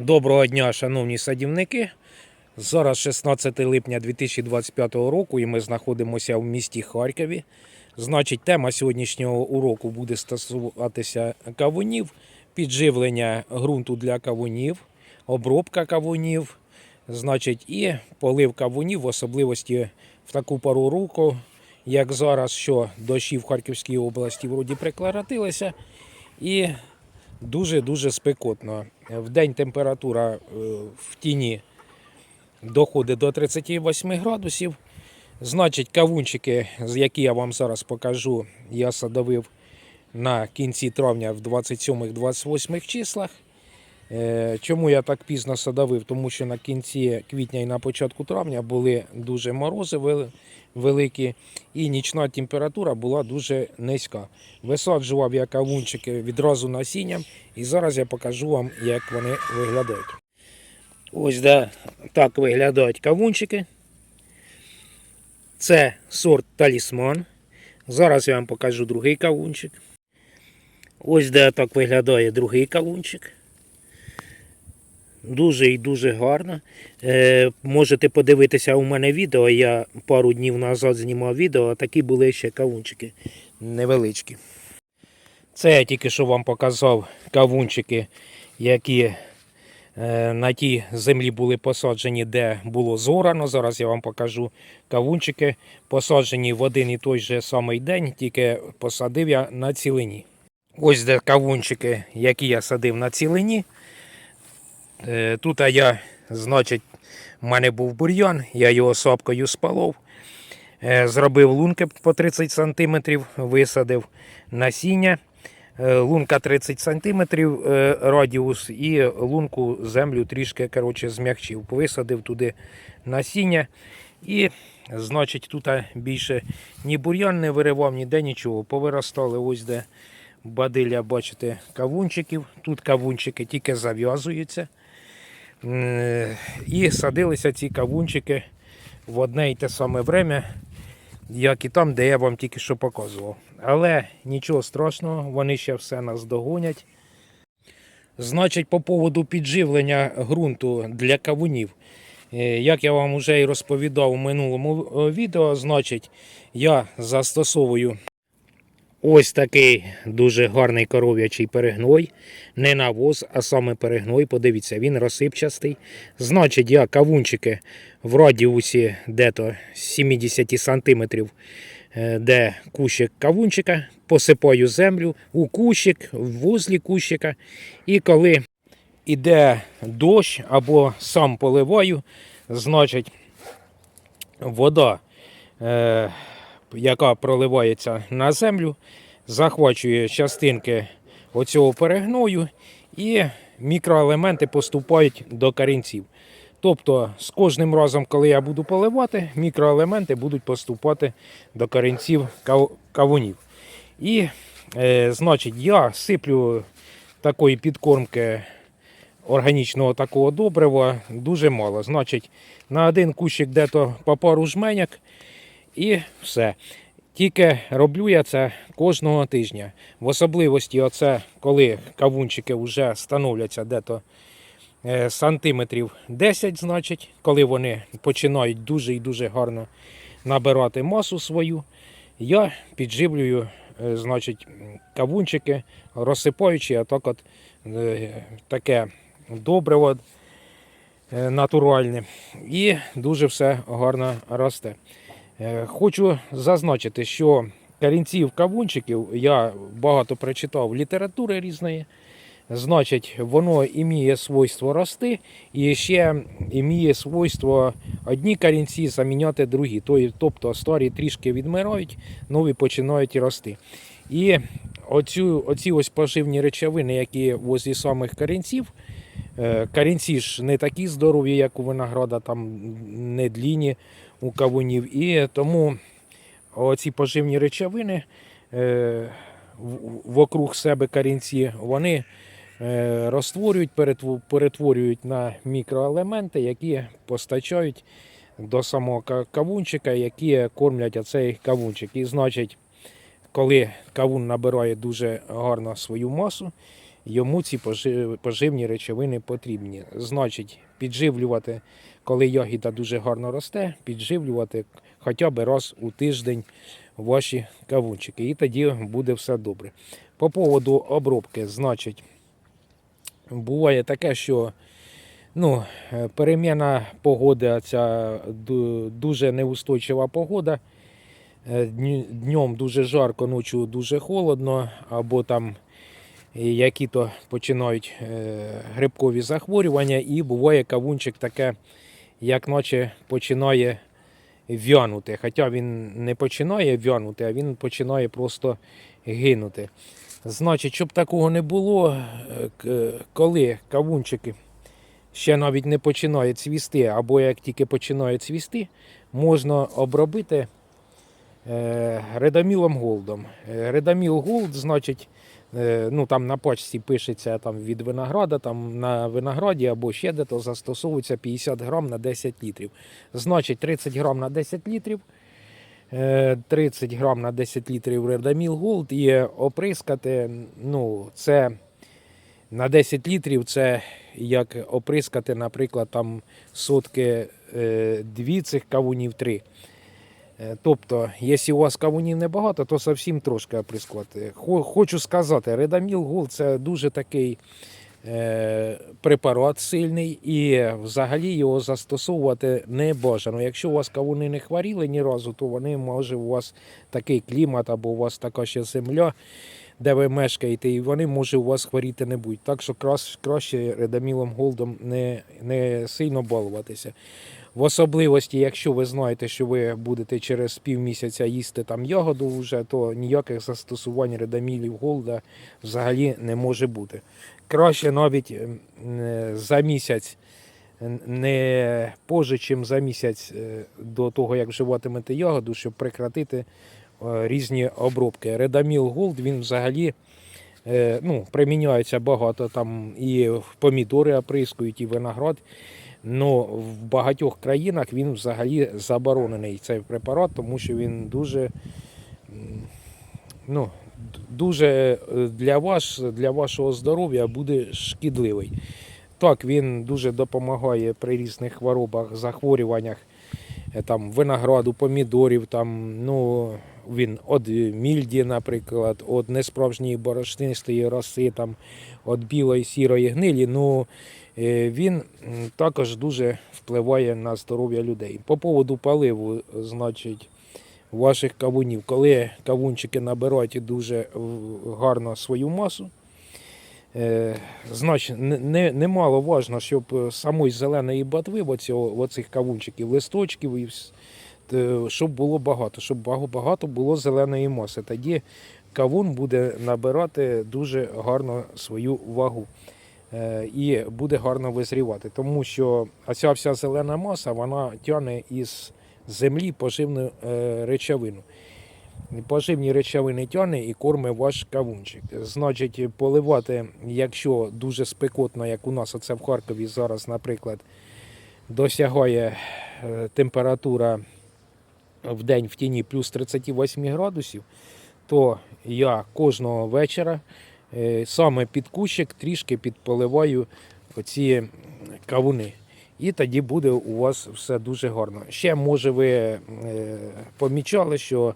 Доброго дня, шановні садівники. Зараз 16 липня 2025 року і ми знаходимося в місті Харкові. Значить, тема сьогоднішнього уроку буде стосуватися кавунів, підживлення ґрунту для кавунів, обробка кавунів, значить, і полив кавунів, в особливості в таку пару року, як зараз, що дощі в Харківській області вроді прекратилися. І дуже-дуже спекотно. В день температура е, в тіні доходить до 38 градусів. Значить, кавунчики, які я вам зараз покажу, я садовив на кінці травня в 27-28 числах. Е, Чому я так пізно садовив? Тому що на кінці квітня і на початку травня були дуже морози великі, і нічна температура була дуже низька. Висаджував я кавунчики відразу насінням, і зараз я покажу вам, як вони виглядають. Ось да, так виглядають кавунчики. Це сорт талісман. Зараз я вам покажу другий кавунчик. Ось де так виглядає другий кавунчик. Дуже і дуже гарно. Е, можете подивитися у мене відео. Я пару днів назад знімав відео, а такі були ще кавунчики невеличкі. Це я тільки що вам показав кавунчики, які е, на тій землі були посаджені, де було зорано. Зараз я вам покажу кавунчики, посаджені в один і той же самий день, тільки посадив я на цілині. Ось де кавунчики, які я садив на цілині. Е, Тут я, значить, в мене був бур'ян, я його сапкою спалов. Е, Зробив лунки по 30 см, висадив насіння. Е, Лунка 30 см радіус і лунку землю трішки коротше, змягчив. Висадив туди насіння. І, значить, тут більше ні бур'ян не виривав, ніде нічого. Повиростали ось де бадиля, бачите, кавунчиків. Тут кавунчики тільки зав'язуються. Е, І садилися ці кавунчики в одне і те саме время, як і там, де я вам тільки що показував. Але нічого страшного, вони ще все нас догонять. Значить, по поводу підживлення ґрунту для кавунів. Е, Як я вам вже і розповідав у минулому е, відео, значить, я застосовую ось такий дуже гарний коров'ячий перегной. Не навоз, а саме перегной. Подивіться, він розсипчастий. Значить, я кавунчики в радіусі дето 70 см, е, де кущик кавунчика, посипаю землю у кущик, в вузлі кущика. І коли іде дощ або сам поливаю, значить вода, е, яка проливається на землю, захвачує частинки оцього перегною і мікроелементи поступають до корінців. Тобто з кожним разом, коли я буду поливати, мікроелементи будуть поступати до корінців кав- кавунів. І, е, значить, я сиплю такої підкормки органічного такого добрива дуже мало. Значить, на один кущик де-то по пару жменяк і все. Тільки роблю я це кожного тижня. В особливості, оце, коли кавунчики вже становляться де-то е, сантиметрів 10, значить, коли вони починають дуже і дуже гарно набирати масу свою, я підживлюю е, значить, кавунчики, розсипаючи отак от, е, таке добриво натуральне. І дуже все гарно росте. Е, Хочу зазначити, що корінців кавунчиків я багато прочитав літератури різної. Значить, воно іміє свойство рости і ще іміє свойство одні корінці заміняти другі. Тобто старі трішки відмирають, нові починають рости. І оцю, оці ось поживні речовини, які возле самих корінців, е, корінці ж не такі здорові, як у винограда, там не длінні у кавунів. І тому оці поживні речовини е, вокруг себе корінці, вони е, розтворюють, перетворюють на мікроелементи, які постачають до самого кавунчика, які кормлять оцей кавунчик. І значить, коли кавун набирає дуже гарно свою масу, йому ці поживні речовини потрібні. Значить, підживлювати, коли ягіда дуже гарно росте, підживлювати хоча б раз у тиждень ваші кавунчики. І тоді буде все добре. По поводу обробки, значить, буває таке, що ну, е, переміна погоди, ця дуже неустойчива погода. Е, Днем дуже жарко, ночі дуже холодно, або там які-то починають е, грибкові захворювання, і буває кавунчик таке, як наче починає в'янути. Хоча він не починає в'янути, а він починає просто гинути. Значить, щоб такого не було, е, коли кавунчики ще навіть не починає цвісти, або як тільки починає цвісти, можна обробити е, редамілом голдом. Е, Редаміл голд, значить, ну там на пачці пишеться там, від винограда, там на винограді або ще де-то застосовується 50 грам на 10 літрів. Значить, 30 грам на 10 літрів. е, 30 грам на 10 літрів Редаміл Голд і оприскати, ну, це на 10 літрів це як оприскати, наприклад, там сотки е, дві цих кавунів три. Е, Тобто, якщо у вас кавунів небагато, то зовсім трошки оприскувати. Хочу сказати, Редаміл Голд це дуже такий е, препарат сильний і взагалі його застосовувати не бажано. Якщо у вас кавуни не хворіли ні разу, то вони може у вас такий клімат або у вас така ще земля, де ви мешкаєте, і вони може у вас хворіти не будуть. Так що краще редамілом голдом не, не сильно балуватися. В особливості, якщо ви знаєте, що ви будете через півмісяця їсти там ягоду вже, то ніяких застосувань редамілів голда взагалі не може бути. Краще навіть ем, е, за місяць, не позже, чим за місяць е, до того, як вживатимете ягоду, щоб прекратити е, різні обробки. Редаміл голд він взагалі ну, приміняється багато там і помідори оприскують, і виноград. Ну, в багатьох країнах він взагалі заборонений цей препарат, тому що він дуже, ну, дуже е, для, ваш, для вашого здоров'я буде шкідливий. Так, він дуже допомагає при різних хворобах, захворюваннях е, там, винограду, помідорів, там, ну, він від мільді, наприклад, від несправжньої борошнистої роси, там, від білої сірої гнилі. Ну, він також дуже впливає на здоров'я людей. По поводу поливу, значить, ваших кавунів, коли кавунчики набирають дуже гарно свою масу, е, значить, не, не, немало важно, щоб е, самої зеленої ботви, оцих кавунчиків, листочків, е, щоб було багато, щоб багато було зеленої маси. Тоді кавун буде набирати дуже гарно свою вагу е, і буде гарно визрівати. Тому що оця вся зелена маса вона тягне із землі поживну е, речовину. Поживні речовини тягне і корме ваш кавунчик. Значить, поливати, якщо дуже спекотно, як у нас оце в Харкові зараз, наприклад, досягає е, температура в день в тіні плюс 38 градусів, то я кожного вечора е, саме під кущик трішки підполиваю оці кавуни. І тоді буде у вас все дуже гарно. Ще, може, ви е, помічали, що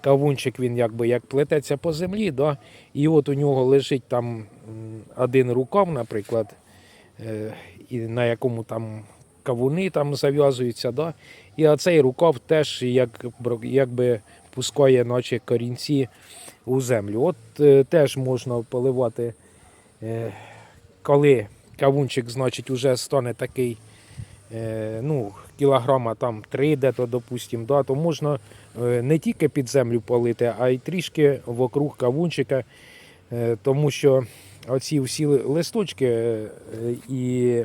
кавунчик він якби як плететься по землі, да? і от у нього лежить там один рукав, наприклад, е, і на якому там кавуни там зав'язуються. Да? І оцей рукав теж як, якби пускає наче корінці у землю. От е, теж можна поливати, е, коли кавунчик, значить, уже стане такий, е, ну, кілограма там 3, де-то, допустим, да, то можна е, не тільки під землю полити, а й трішки вокруг кавунчика, е, тому що оці всі листочки е, і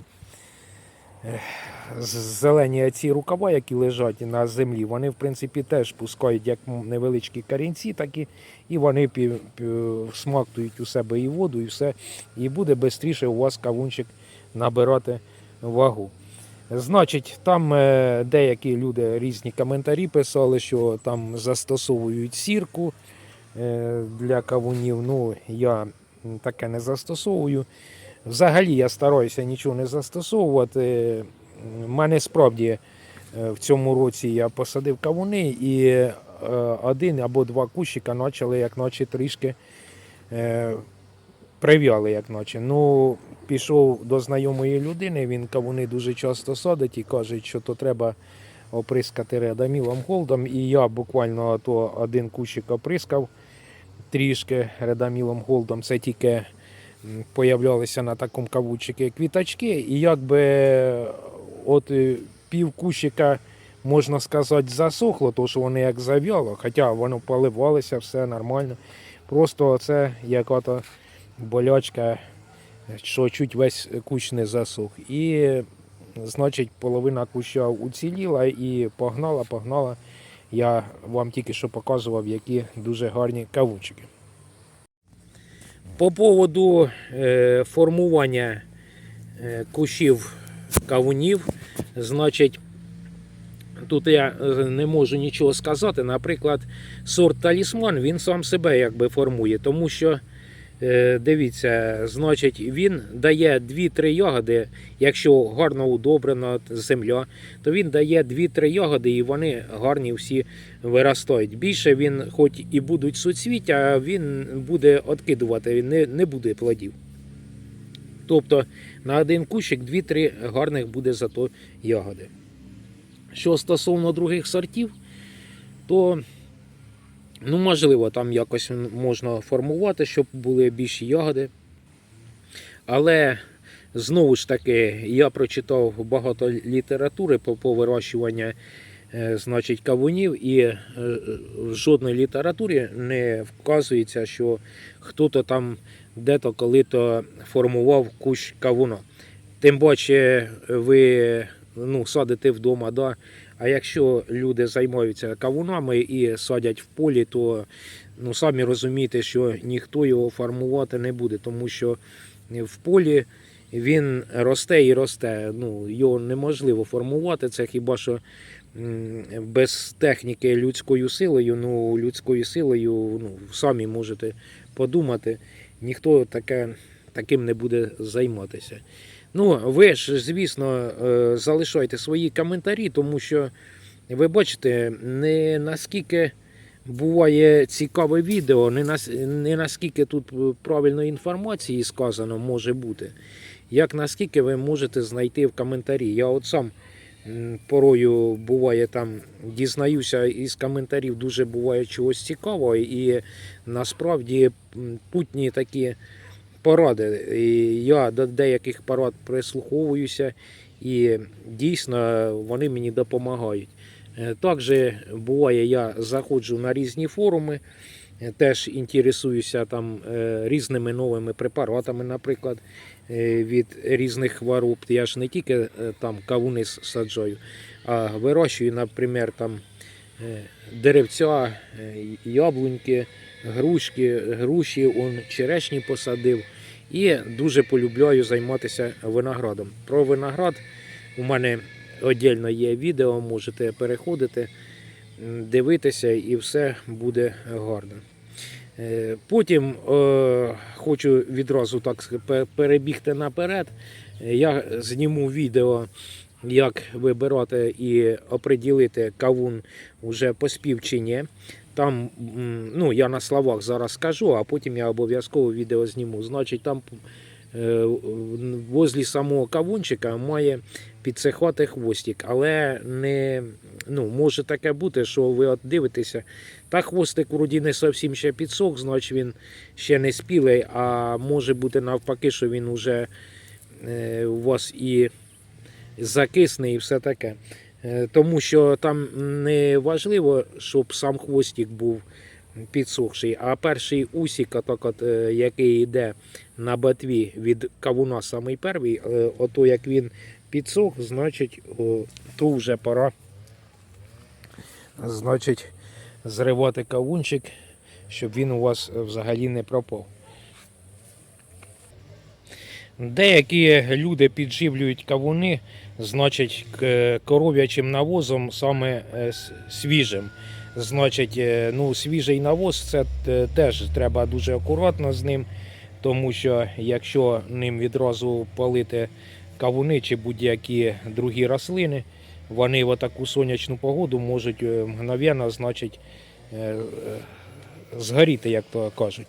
зелені ці рукава, які лежать на землі, вони в принципі теж пускають як невеличкі корінці, так і, і вони пі, пі, смактують у себе і воду, і все. І буде швидше у вас кавунчик набирати вагу. Значить, там е, деякі люди різні коментарі писали, що там застосовують сірку е, для кавунів. Ну, я таке не застосовую. Взагалі я стараюся нічого не застосовувати. У мене справді е, в цьому році я посадив кавуни і е, один або два кущика почали як наче трішки е, прив'яли, як наче. Ну, пішов до знайомої людини, він кавуни дуже часто садить і каже, що то треба оприскати редамілом голдом. І я буквально то один кущик оприскав трішки редамілом голдом. Це тільки появлялися на такому кавучику квіточки. І якби от е, пів кущика, можна сказати, засохло, тому що вони як зав'яло, хоча воно поливалося, все нормально. Просто це яка-то болячка, що чуть весь кущ не засох. І значить половина куща уціліла і погнала, погнала. Я вам тільки що показував, які дуже гарні кавунчики. По поводу е, формування е, кущів кавунів, значить, тут я е, не можу нічого сказати. Наприклад, сорт талісман він сам себе якби формує, тому що Дивіться, значить, він дає 2-3 ягоди, якщо гарно удобрена земля, то він дає 2-3 ягоди і вони гарні всі виростають. Більше він, хоч і будуть суцвіття, він буде откидувати, він не, не буде плодів. Тобто на один кущик 2-3 гарних буде зато ягоди. Що стосовно других сортів, то Ну, можливо, там якось можна формувати, щоб були більші ягоди. Але знову ж таки, я прочитав багато літератури по, по вирощуванню е, значить, кавунів, і е, в жодній літературі не вказується, що хто-то там де-то коли-то формував кущ кавуна. Тим паче ви ну, садите вдома, да, а якщо люди займаються кавунами і садять в полі, то ну, самі розумієте, що ніхто його формувати не буде, тому що в полі він росте і росте. Ну, Його неможливо формувати. Це хіба що без техніки людською силою, ну, людською силою ну, самі можете подумати, ніхто таке, таким не буде займатися. Ну, ви ж, звісно, е, залишайте свої коментарі, тому що ви бачите, не наскільки буває цікаве відео, не, нас, не наскільки тут правильної інформації сказано може бути, як наскільки ви можете знайти в коментарі. Я от сам порою буває там, дізнаюся із коментарів, дуже буває чогось цікавого, і насправді путні такі поради. І я до деяких порад прислуховуюся, і дійсно вони мені допомагають. Е, Також буває, я заходжу на різні форуми, е, теж інтересуюся там е, різними новими препаратами, наприклад, від різних хвороб. Я ж не тільки там кавуни саджаю, а вирощую, наприклад, там деревця, яблуньки, грушки, груші, он, черешні посадив. І дуже полюбляю займатися виноградом. Про виноград у мене віддільно є відео, можете переходити, дивитися, і все буде гарно. Е, Потім е, хочу відразу так перебігти наперед. Е, Я зніму відео, як вибирати і оприділити кавун уже поспів чи ні. Там, ну, я на словах зараз скажу, а потім я обов'язково відео зніму. Значить, там е, возле самого кавунчика має підсихати хвостик, але не, ну, може таке бути, що ви от дивитеся, та хвостик вроді не зовсім ще підсох, значить він ще не спілий, а може бути навпаки, що він вже е, у вас і закисне, і все таке. Е, Тому що там не важливо, щоб сам хвостик був підсохший, а перший усік, отак от, е, який йде на ботві від кавуна, самий перший, е, ото як він підсох, значить, то вже пора значить, зривати кавунчик, щоб він у вас взагалі не пропав. Деякі люди підживлюють кавуни, значить, коров'ячим навозом саме е, свіжим. Значить, е, ну, свіжий навоз це е, теж треба дуже акуратно з ним. тому що якщо ним відразу полити кавуни чи будь-які другі рослини, вони в таку сонячну погоду можуть мгновенно, значить, згоріти, як то кажуть.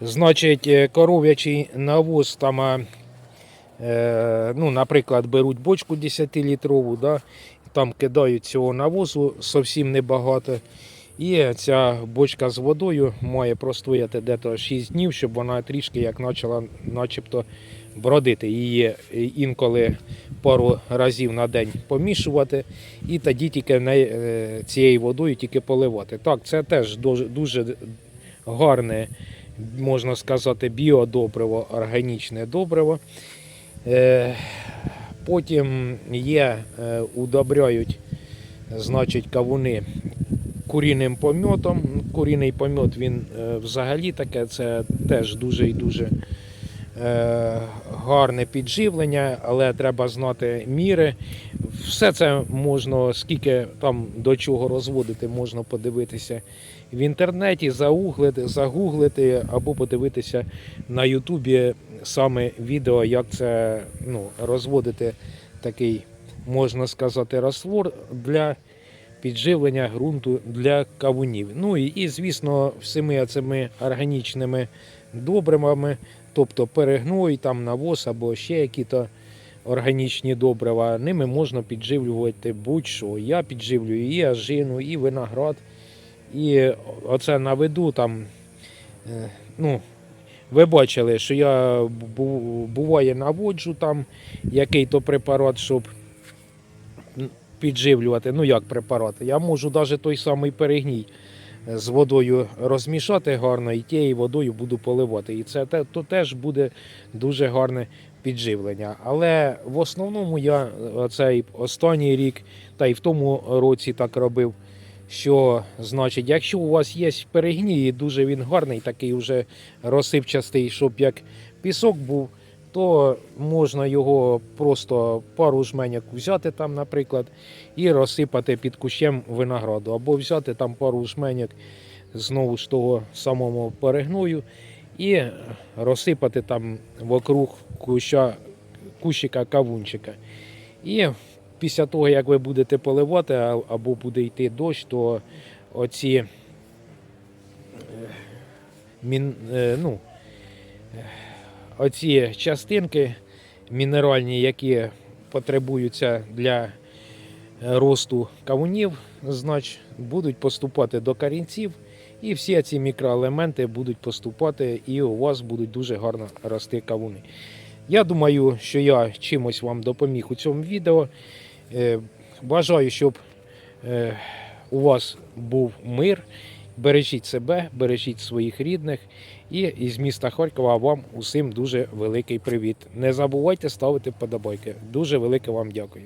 Значить, коров'ячий навоз там, ну, наприклад, беруть бочку 10-літрову, да, там кидають цього навозу зовсім небагато. І ця бочка з водою має простояти десь 6 днів, щоб вона трішки як почала начебто бродити. Її інколи пару разів на день помішувати, і тоді тільки не, е, цією водою тільки поливати. Так, це теж дуже, дуже гарне, можна сказати, біодобриво, органічне добриво. Е, Потім є, е, удобряють значить, кавуни куріним помьотом. Куріний помьот він е, взагалі таке, це теж дуже і дуже гарне підживлення, але треба знати міри. Все це можна, скільки там до чого розводити, можна подивитися в інтернеті, загуглити, загуглити або подивитися на Ютубі саме відео, як це ну, розводити такий, можна сказати, роствор для підживлення ґрунту для кавунів. Ну і, і звісно, всіми цими органічними добривами, тобто перегной, там навоз або ще які-то органічні добрива, ними можна підживлювати будь-що. Я підживлюю і ажину, і виноград. І оце наведу там. е, Ну, ви бачили, що я буває наводжу там який-то препарат, щоб підживлювати. Ну як препарат? Я можу навіть той самий перегній е, з водою розмішати гарно і тією водою буду поливати. І це то теж буде дуже гарне підживлення. Але в основному я цей останній рік та й в тому році так робив. Що значить, якщо у вас є перегній, і дуже він гарний, такий вже розсипчастий, щоб як пісок був, то можна його просто пару жменяк взяти там, наприклад, і розсипати під кущем винограду, або взяти там пару жменяк знову ж того самого перегною і розсипати там вокруг куща, кущика кавунчика. І після того, як ви будете поливати, або буде йти дощ, то оці е, мін, е, ну, е, оці частинки мінеральні, які потребуються для росту кавунів, значить, будуть поступати до корінців, і всі ці мікроелементи будуть поступати, і у вас будуть дуже гарно рости кавуни. Я думаю, що я чимось вам допоміг у цьому відео. Е, Бажаю, щоб е, у вас був мир. Бережіть себе, бережіть своїх рідних. І із міста Харкова вам усім дуже великий привіт. Не забувайте ставити вподобайки. Дуже велике вам дякую.